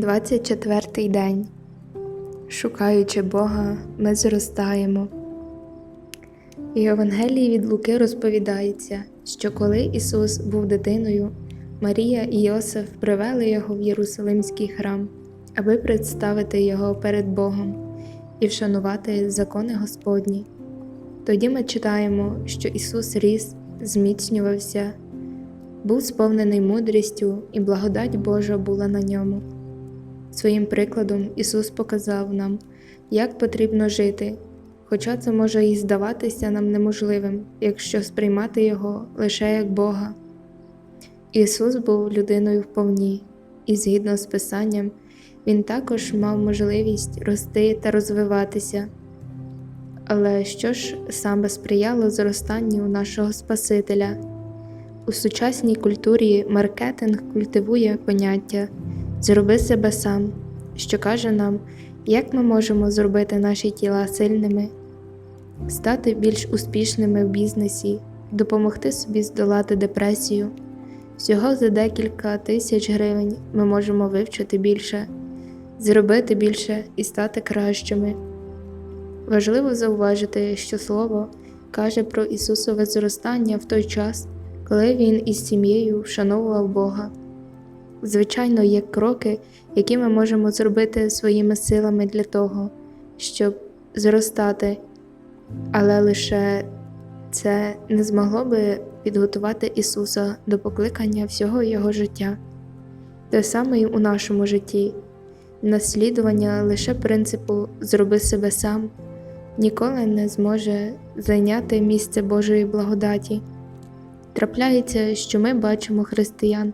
24 день. Шукаючи Бога, ми зростаємо. В Євангелії від Луки розповідається, що коли Ісус був дитиною, Марія і Йосиф привели його в Єрусалимський храм, аби представити його перед Богом і вшанувати закони Господні. Тоді ми читаємо, що Ісус ріс, зміцнювався, був сповнений мудрістю, і благодать Божа була на ньому. Своїм прикладом Ісус показав нам, як потрібно жити, хоча це може і здаватися нам неможливим, якщо сприймати Його лише як Бога. Ісус був людиною вповні, і згідно з Писанням, Він також мав можливість рости та розвиватися. Але що ж саме сприяло зростанню нашого Спасителя? У сучасній культурі маркетинг культивує поняття зроби себе сам, що каже нам, як ми можемо зробити наші тіла сильними, стати більш успішними в бізнесі, допомогти собі здолати депресію. Всього за декілька тисяч гривень ми можемо вивчити більше, зробити більше і стати кращими. Важливо зауважити, що Слово каже про Ісусове зростання в той час, коли Він із сім'єю вшановував Бога. Звичайно, є кроки, які ми можемо зробити своїми силами для того, щоб зростати, але лише це не змогло би підготувати Ісуса до покликання всього Його життя. Те саме і у нашому житті, наслідування лише принципу зроби себе сам ніколи не зможе зайняти місце Божої благодаті. Трапляється, що ми бачимо християн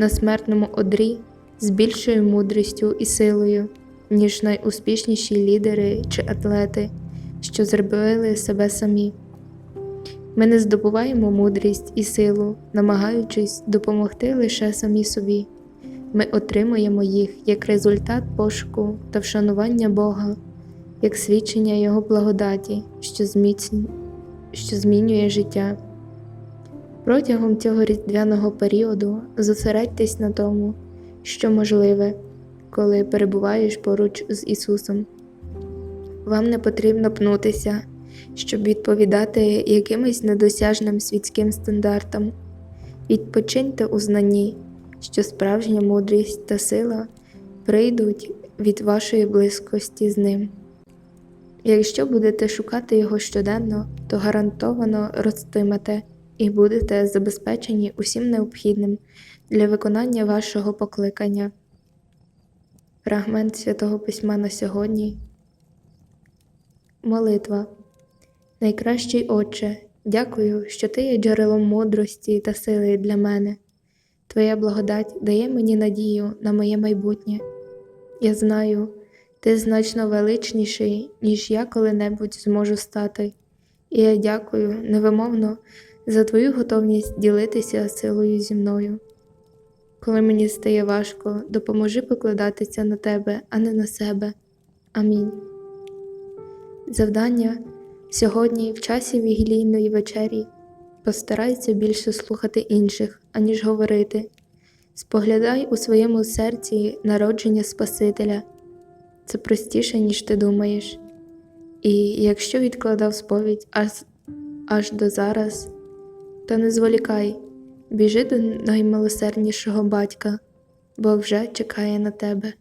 на смертному одрі з більшою мудрістю і силою, ніж найуспішніші лідери чи атлети, що зробили себе самі. Ми не здобуваємо мудрість і силу, намагаючись допомогти лише самі собі. Ми отримуємо їх як результат пошуку та вшанування Бога, як свідчення Його благодаті, що, зміцн... що змінює життя. Протягом цього різдвяного періоду зосередьтесь на тому, що можливе, коли перебуваєш поруч з Ісусом. Вам не потрібно пнутися, щоб відповідати якимось недосяжним світським стандартам. Відпочиньте у знанні, що справжня мудрість та сила прийдуть від вашої близькості з ним. Якщо будете шукати його щоденно, то гарантовано ростимете і будете забезпечені усім необхідним для виконання вашого покликання. Фрагмент святого письма на сьогодні. Молитва. Найкращий Отче, дякую, що Ти є джерелом мудрості та сили для мене. Твоя благодать дає мені надію на моє майбутнє. Я знаю, ти значно величніший, ніж я коли-небудь зможу стати, і я дякую невимовно за твою готовність ділитися силою зі мною. Коли мені стає важко, допоможи покладатися на тебе, а не на себе. Амінь. Завдання сьогодні, в часі вігілійної вечері, постарайся більше слухати інших, аніж говорити. Споглядай у своєму серці народження Спасителя. Це простіше, ніж ти думаєш. І якщо відкладав сповідь аж, аж до зараз, то не зволікай, біжи до наймилосерднішого батька, бо вже чекає на тебе.